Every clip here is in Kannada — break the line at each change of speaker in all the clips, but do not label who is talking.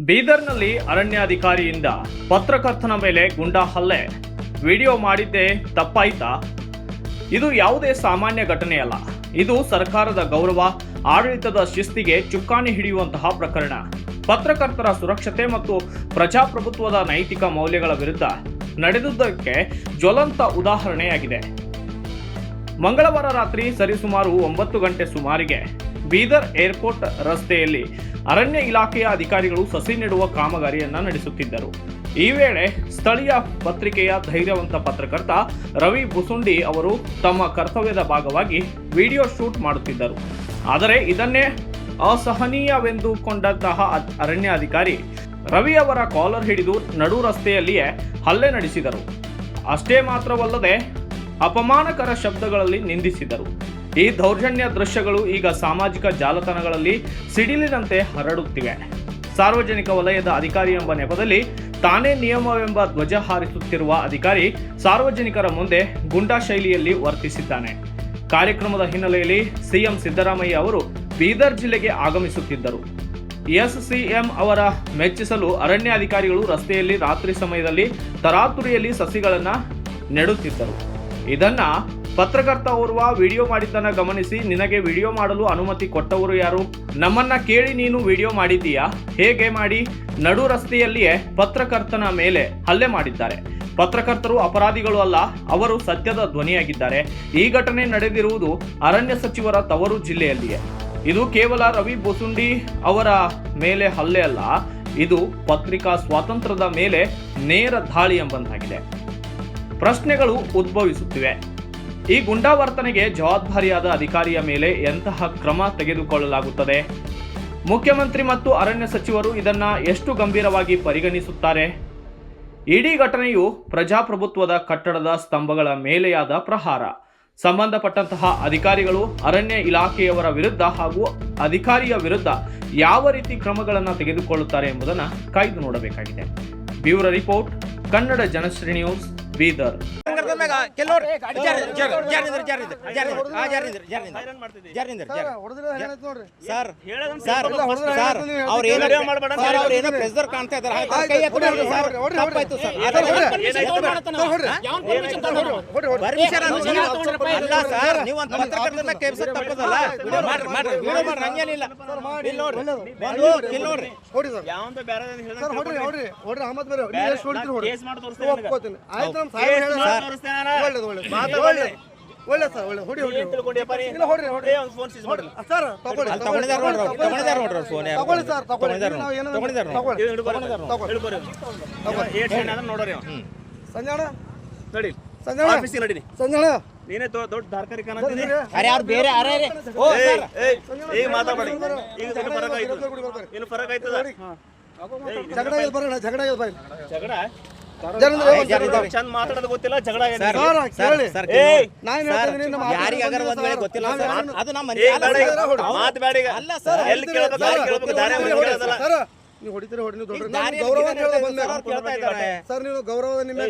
ಬೀದರ್ನಲ್ಲಿ ಅರಣ್ಯಾಧಿಕಾರಿಯಿಂದ ಪತ್ರಕರ್ತನ ಮೇಲೆ ಗುಂಡಾ ಹಲ್ಲೆ. ವಿಡಿಯೋ ಮಾಡಿದ್ದೇ ತಪ್ಪಾಯ್ತಾ? ಇದು ಯಾವುದೇ ಸಾಮಾನ್ಯ ಘಟನೆಯಲ್ಲ. ಇದು ಸರ್ಕಾರದ ಗೌರವ, ಆಡಳಿತದ ಶಿಸ್ತಿಗೆ ಚುಕ್ಕಾಣಿ ಹಿಡಿಯುವಂತಹ ಪ್ರಕರಣ. ಪತ್ರಕರ್ತರ ಸುರಕ್ಷತೆ ಮತ್ತು ಪ್ರಜಾಪ್ರಭುತ್ವದ ನೈತಿಕ ಮೌಲ್ಯಗಳ ವಿರುದ್ಧ ನಡೆದುದಕ್ಕೆ ಜ್ವಲಂತ ಉದಾಹರಣೆಯಾಗಿದೆ. ಮಂಗಳವಾರ ರಾತ್ರಿ ಸರಿಸುಮಾರು ಒಂಬತ್ತು ಗಂಟೆ ಸುಮಾರಿಗೆ ಬೀದರ್ ಏರ್ಪೋರ್ಟ್ ರಸ್ತೆಯಲ್ಲಿ ಅರಣ್ಯ ಇಲಾಖೆಯ ಅಧಿಕಾರಿಗಳು ಸಸಿ ನೆಡುವ ಕಾಮಗಾರಿಯನ್ನ ನಡೆಸುತ್ತಿದ್ದರು. ಈ ವೇಳೆ ಸ್ಥಳೀಯ ಪತ್ರಿಕೆಯ ಧೈರ್ಯವಂತ ಪತ್ರಕರ್ತ ರವಿ ಬುಸುಂಡಿ ಅವರು ತಮ್ಮ ಕರ್ತವ್ಯದ ಭಾಗವಾಗಿ ವಿಡಿಯೋ ಶೂಟ್ ಮಾಡುತ್ತಿದ್ದರು. ಆದರೆ ಇದನ್ನೇ ಅಸಹನೀಯವೆಂದುಕೊಂಡಂತಹ ಅರಣ್ಯ ಅಧಿಕಾರಿ ರವಿ ಅವರ ಕಾಲರ್ ಹಿಡಿದು ನಡು ರಸ್ತೆಯಲ್ಲಿಯೇ ಹಲ್ಲೆ ನಡೆಸಿದರು. ಅಷ್ಟೇ ಮಾತ್ರವಲ್ಲದೆ ಅಪಮಾನಕರ ಶಬ್ದಗಳಲ್ಲಿ ನಿಂದಿಸಿದರು. ಈ ದೌರ್ಜನ್ಯ ದೃಶ್ಯಗಳು ಈಗ ಸಾಮಾಜಿಕ ಜಾಲತಾಣಗಳಲ್ಲಿ ಸಿಡಿಲಿನಂತೆ ಹರಡುತ್ತಿವೆ. ಸಾರ್ವಜನಿಕ ವಲಯದ ಅಧಿಕಾರಿ ಎಂಬ ನೆಪದಲ್ಲಿ ತಾನೇ ನಿಯಮವೆಂಬ ಧ್ವಜ ಹಾರಿಸುತ್ತಿರುವ ಅಧಿಕಾರಿ ಸಾರ್ವಜನಿಕರ ಮುಂದೆ ಗುಂಡಾ ಶೈಲಿಯಲ್ಲಿ ವರ್ತಿಸಿದ್ದಾನೆ. ಕಾರ್ಯಕ್ರಮದ ಹಿನ್ನೆಲೆಯಲ್ಲಿ ಸಿಎಂ ಸಿದ್ದರಾಮಯ್ಯ ಅವರು ಬೀದರ್ ಜಿಲ್ಲೆಗೆ ಆಗಮಿಸುತ್ತಿದ್ದರು. ಎಸ್ ಸಿಎಂ ಅವರ ಮೆಚ್ಚಿಸಲು ಅರಣ್ಯಾಧಿಕಾರಿಗಳು ರಸ್ತೆಯಲ್ಲಿ ರಾತ್ರಿ ಸಮಯದಲ್ಲಿ ತರಾತುರಿಯಲ್ಲಿ ಸಸಿಗಳನ್ನು ನೆಡುತ್ತಿದ್ದರು. ಇದನ್ನ ಪತ್ರಕರ್ತ ಓರ್ವ ವಿಡಿಯೋ ಮಾಡಿದ್ದನ್ನು ಗಮನಿಸಿ, ನಿನಗೆ ವಿಡಿಯೋ ಮಾಡಲು ಅನುಮತಿ ಕೊಟ್ಟವರು ಯಾರು? ನಮ್ಮನ್ನ ಕೇಳಿ ನೀನು ವಿಡಿಯೋ ಮಾಡಿದ್ದೀಯಾ? ಹೇಗೆ ಮಾಡಿ? ನಡು ರಸ್ತೆಯಲ್ಲಿಯೇ ಪತ್ರಕರ್ತನ ಮೇಲೆ ಹಲ್ಲೆ ಮಾಡಿದ್ದಾರೆ. ಪತ್ರಕರ್ತರು ಅಪರಾಧಿಗಳು ಅಲ್ಲ, ಅವರು ಸತ್ಯದ ಧ್ವನಿಯಾಗಿದ್ದಾರೆ. ಈ ಘಟನೆ ನಡೆದಿರುವುದು ಅರಣ್ಯ ಸಚಿವರ ತವರು ಜಿಲ್ಲೆಯಲ್ಲಿಯೇ. ಇದು ಕೇವಲ ರವಿ ಬೊಸುಂಡಿ ಅವರ ಮೇಲೆ ಹಲ್ಲೆ ಅಲ್ಲ, ಇದು ಪತ್ರಿಕಾ ಸ್ವಾತಂತ್ರ್ಯದ ಮೇಲೆ ನೇರ ದಾಳಿ ಎಂಬಂತಾಗಿದೆ. ಪ್ರಶ್ನೆಗಳು ಉದ್ಭವಿಸುತ್ತಿವೆ. ಈ ಗುಂಡಾವರ್ತನೆಗೆ ಜವಾಬ್ದಾರಿಯಾದ ಅಧಿಕಾರಿಯ ಮೇಲೆ ಎಂತಹ ಕ್ರಮ ತೆಗೆದುಕೊಳ್ಳಲಾಗುತ್ತದೆ? ಮುಖ್ಯಮಂತ್ರಿ ಮತ್ತು ಅರಣ್ಯ ಸಚಿವರು ಇದನ್ನ ಎಷ್ಟು ಗಂಭೀರವಾಗಿ ಪರಿಗಣಿಸುತ್ತಾರೆ? ಇಡೀ ಘಟನೆಯು ಪ್ರಜಾಪ್ರಭುತ್ವದ ಕಟ್ಟಡದ ಸ್ತಂಭಗಳ ಮೇಲೆಯಾದ ಪ್ರಹಾರ. ಸಂಬಂಧಪಟ್ಟಂತಹ ಅಧಿಕಾರಿಗಳು, ಅರಣ್ಯ ಇಲಾಖೆಯವರ ವಿರುದ್ಧ ಹಾಗೂ ಅಧಿಕಾರಿಯ ವಿರುದ್ಧ ಯಾವ ರೀತಿ ಕ್ರಮಗಳನ್ನು ತೆಗೆದುಕೊಳ್ಳುತ್ತಾರೆ ಎಂಬುದನ್ನು ಕಾಯ್ದು ನೋಡಬೇಕಾಗಿದೆ. Bureau report, Kannada Janashri news, Bidar.
ಮ್ಯಾಗ ಕೆಲವ್ರು ಸರ್ ಸರ್ ಸರ್ ಅವ್ರ ಏನೋ ಮಾಡ್ಬೇಡ ಸರ್ ಅವ್ರು ಏನೋ ಪ್ರೆಸರ್ ಕಾಣ್ತಾ ಇದ್ದಾರೆ ಹಾಗೆ ಕೈ ಎತ್ತಿ ಸರ್ ತಪ್ಪಾಯ್ತು. ನೀವು ತಗೊಂಡ್ರಪ್ಪ. ಅಲ್ಲ ಸರ್ ನೀವು ಒಂದು ಪತ್ರಕರ್ತರ ಮೇಲೆ ಕೇಳ್ಸೋದು ತಪ್ಪದಲ್ಲ ವಿಡಿಯೋ ಮಾಡ್ರಿ ಮಾಡ್ರಿ ವಿಡಿಯೋ ಮಾಡ್ರಿ ಹಂಗೇನಿಲ್ಲ ಇಲ್ಲಿ ನೋಡ್ರಿ
ಒಳ್ಳೇದು.
ಬಂದು ಇಲ್ಲಿ ನೋಡ್ರಿ
ಹೊಡಿ ಸರ್
ಯಾವಂತ ಬೇರೆ
ಸರ್ ಹೊಡ್ರಿ ಹೊಡ್ರಿ ಹೊಡ್ರಿ ಅಹಮದ್ ಬೇರೆ ನೀವು ಎಷ್ಟು ಹೊಡಿತೀರಿ ಹೊಡ್ರಿ
ಕೇಸ್ ಮಾಡಿ ತೋರಿಸ್ತೇನೆ
ಆಯ್ತು ನಮ್ಮ
ಕೇಸ್
ಸಾಹೇಬ್
ಮಾಡಿ
ಹೇಳ
ತೋರಿಸ್ತೇನೆ ನಾನು.
ಒಳ್ಳೆ ಒಳ್ಳೇದು ಸರ್ ಒಳ್ಳೆ ಹೊಡಿ ಹೊಡಿ? ಇಲ್ಲ ಹೊಡ್ರಿ ಹೊಡ್ರಿ. ಸರ್ ತಗೊಳ್ಳಿ ತಗೊಳ್ಳಿ ಸರ್. ತಗೊಳ್ಳಿ ನಾವು ಏನೋ ತಗೊಳ್ಳಿ
ಅವ. ನಡಿ.
ಸಂಜಾಣ
ಆಫೀಸಿಗೆ ನಡಿ
ಸಂಜಾಣ
ನೀನೇ ದೊಡ್ಡ ಧಾರ್ಕಾರಿ ಕಾಣತ್ತೀನಿ
ಅರೆ ಯಾರು ಬೇರೆ? ಅರೆ ಅರೆ. ಓ
ಈಗ ಮಾತಾಡಿ. ಈಗ ಸ್ವಲ್ಪ ಫರಕ್ ಆಯ್ತು ಏನು ಫರಕ್ ಆಯ್ತದ?
ಜಗಳ ಇಲ್ಲ ಬರೋಣ ಜಗಳ ಇಲ್ಲ ಬಾಯ್
ಜಗಳ ಚಂದ ಮಾತಾಡೋದು ಗೊತ್ತಿಲ್ಲ ಜಗಳ
ಯಾರಿಗಾಗರ ಒಂದ್ ವೇಳೆ ಗೊತ್ತಿಲ್ಲ ಅದು ನಮ್ಮ
ಮಾತ್ ಬೇಡ
ಅಲ್ಲ ಸರ್,
ಎಲ್ಲಿ ಕೇಳ್ಬೇಕು ಅಲ್ಲಿ ಕೇಳ್ಬೇಕು ದಾರಿ
ಹೊಡಿ,
ಮಧ್ಯೆ
ಹೊಡಿ,
ಕೇಳೋದಲ್ಲ.
ನೀವು ಹೊಡಿತೀರಿ ಹೊಡಿ ನೀವು ದೊಡ್ಡ ನಾನು ಗೌರವ. ಸರ್ ನೀವು ನಿಮ್ಮ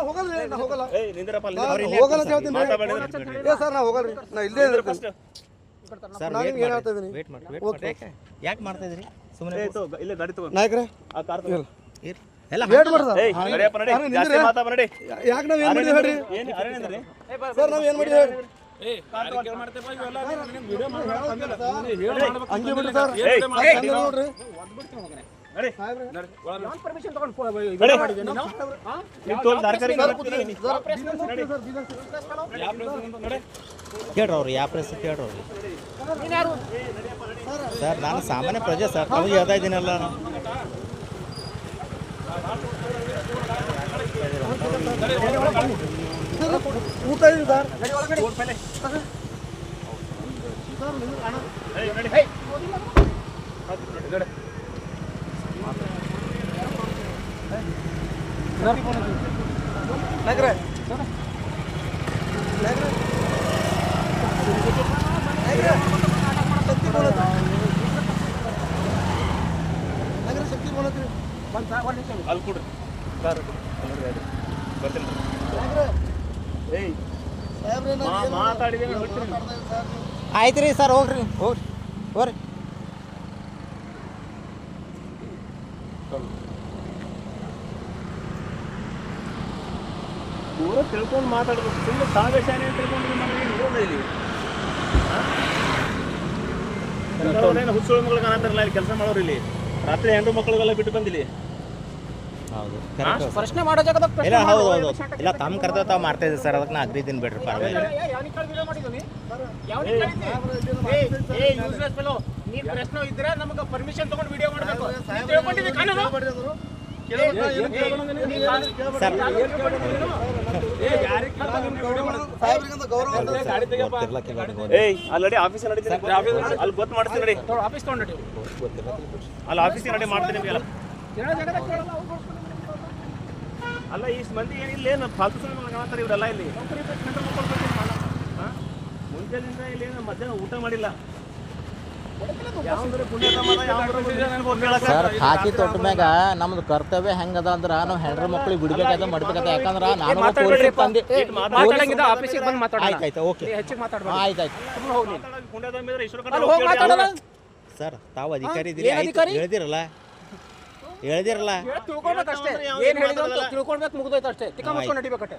ಹೋಗಲ್ಲ ಹೋಗಲ್ಲ. ಹೋಗಲ್ಲ ಅಂತ ಹೇಳ್ತೀನಿ. ಸರ್ ನಾ ಇಲ್ಲೇ.
ಸರ್
ನಾನು ಏನ್
ಮಾಡಿ
ಹೇಳ್ತಾ ಇದೀನಿ
ವೇಟ್ ಮಾಡಿ ವೇಟ್ ಮಾಡಿ ಯಾಕೆ ಯಾಕೆ ಮಾಡ್ತಾ ಇದ್ರಿ ಸುಮ್ಮನೆ
ಇಲ್ಲೇ ಗಾಡಿ ತಗೊಂಡು
ನಾಯಕರೇ
ಆ ಕಾರ್ ತಗೋ.
ಇಲ್ಲ
ಎಲ್ಲ
ವೇಟ್ ಮಾಡಿ ಸರ್
ಏಯ್, ನಡಿ. ಜಾಸ್ತಿ. ಮಾತಾಡ್ಬೇಡ ನಡಿ.
ಯಾಕೆ ನಾವು ಏನು ಮಾಡಿದ್ವಿ ಹೇಳ್ರಿ
ಏನು ಅರಣ್ಯ ನಿಂದ್ರಿ?
ಸರ್ ನಾವು ಏನು ಮಾಡಿದ್ವಿ ಹೇಳ್ರಿ ಹಂಗೆ ಬಿಡ್ರಿ ಸರ್ ನೋಡ್ರಿ
ನಡಿ. ನಡಿ.
ಸರ್. Sir, sir.
ಕೇಳ್ರಿ ಅವ್ರು ಯಾವ ಪ್ರೆಸ್ ಕೇಳ್ರಿ ಅವ್ರು ಸರ್ ನಾನು ಸಾಮಾನ್ಯ ಪ್ರಜೆ ಸರ್. ತಾವು ಹೇಳ್ತಾ ಇದ್ದೀನಲ್ಲ ನಾನು.
ಊಟ ಇದೆ ಸರ್. ನಾಯಕರೇ ನಾಯಕರೇ ನಾಯಕರೇ ಶಕ್ತಿ ಬೋಲತ್ರಿ ನಾಯಕರೇ ಶಕ್ತಿ ಬೋಲತ್ರಿ
ಅಲ್ಲಿ ಕೊಡ್ರಿ. ಕಾರ್ ಅಲ್ಲಿ ಗಾಡಿ. ಬರ್ತೀನಿ.
ನಾಯಕರೇ
ಏಯ್,
ಸಾಹೇಬ್ರೆ ನಾನು
ಮಾ-
ಏನು
ಮಾತಾಡಿದ್ರೆ
ಮಾತಾಡ್ತಾ ಇದ್ದೀನಿ ಸರ್ ನೀವು?
ಆಯ್ತು ರೀ ಸರ್ ಹೋಗ್ರಿ. ಹೋಗ್ರಿ. ಹೋಗ್ರಿ.
ಪೂರ ತಿಳ್ಕೊಂಡು ಮಾತಾಡೋದು ಸುಮ್ಮನೆ ತಾವೇ ಅಂತ ತಿಳ್ಕೊಂಡು ನಮಗೆ ಇರೋದು ಇಲ್ಲಿ ಎಂಥವ್ರೇನು ಹುಚ್ಚುಳ ಕಾಣತ್ತಾರಲ್ಲ ಇಲ್ಲಿ ಕೆಲಸ ಮಾಡೋರು ಇಲ್ಲಿ ರಾತ್ರಿ ಹೆಣ್ಣು ಮಕ್ಕಳಿಗೆಲ್ಲ ಬಿಟ್ಟು ಬಂದಿಲ್ಲಿ
ಹೌದು
ಪ್ರಶ್ನೆ ಮಾಡೋ ಜಾಗದಾಗ
ಇಲ್ಲ ಹೌದು ಹೌದು ಇಲ್ಲ ತಮ್ಮ ಕರ್ತವ್ಯ ತಾವು ಮಾಡ್ತಾ ಇದ್ದೀವಿ ಸರ್ ಅದಕ್ಕೆ ನಾ ಅಗ್ರಿದ್ದೀನಿ ಬಿಡ್ರಿ ಪರವಾಗಿಲ್ಲ
ಪ್ರಶ್ನೆ ಇದ್ರೆ ನಮಗೆ ಪರ್ಮಿಷನ್ ತಗೊಂಡು ವಿಡಿಯೋ ಮಾಡಬೇಕು
ಏಯ್ ಆಲ್ರೆಡಿ ಆಫೀಸ್ ನಡೀತೀನಿ. ಅಲ್ಲಿ ಗೊತ್ತು ಮಾಡ್ತೀನಿ ನಡಿ.
ಆಫೀಸ್ ತಗೊಂಡಿ
ಅಲ್ಲಿ ಆಫೀಸ್ ನಡಿ ಮಾಡ್ತೀನಿ ನಿಮಗೆಲ್ಲ. ಅಲ್ಲ ಇಷ್ಟು ಮಂದಿ ಏನಿಲ್ಲ ಏನು ಫಾಲ್ತು ಕಾಣ್ತಾರೆ ಇವರೆಲ್ಲ ಇಲ್ಲಿ? ಮುಂಜಾನಿಂದ ಇಲ್ಲಿ ಏನು ಮಧ್ಯಾಹ್ನ ಊಟ ಮಾಡಿಲ್ಲ.
ಸರ್ ಹಾಕಿ ತೊಟ್ಟ ಮ್ಯಾಗ ನಮ್ದು ಕರ್ತವ್ಯ ಹೆಂಗದ ಅಂದ್ರ ನಾವು ಹೆಣ್ರ ಮಕ್ಳಿಗೆ ಬಿಡ್ಬೇಕಾದ ಮಾಡ್ಬೇಕಾದ ಯಾಕಂದ್ರ ನಾನು ಪೊಲೀಸ್ ತಂದೆ ಓಕೆ. ಸರ್ ತಾವು ಅಧಿಕಾರಿ ಇದ್ದೀರಿ ಹೇಳಿದಿರಲ್ಲ? ಹೇಳ್ದಿರಲ್ಲ.
ತಿಳ್ಕೊಬೇಕಷ್ಟೇ ಏನ್ ಹೇಳಿದ್ರು ತಿಳ್ಕೊಳ್ಬೇಕು ಮುಗ್ದೋಯ್ತು ಅಷ್ಟೇ. ತಿಕ್ಕ ಮುಚ್ಕೊಂಡು ನಡಿಬೇಕಷ್ಟೇ.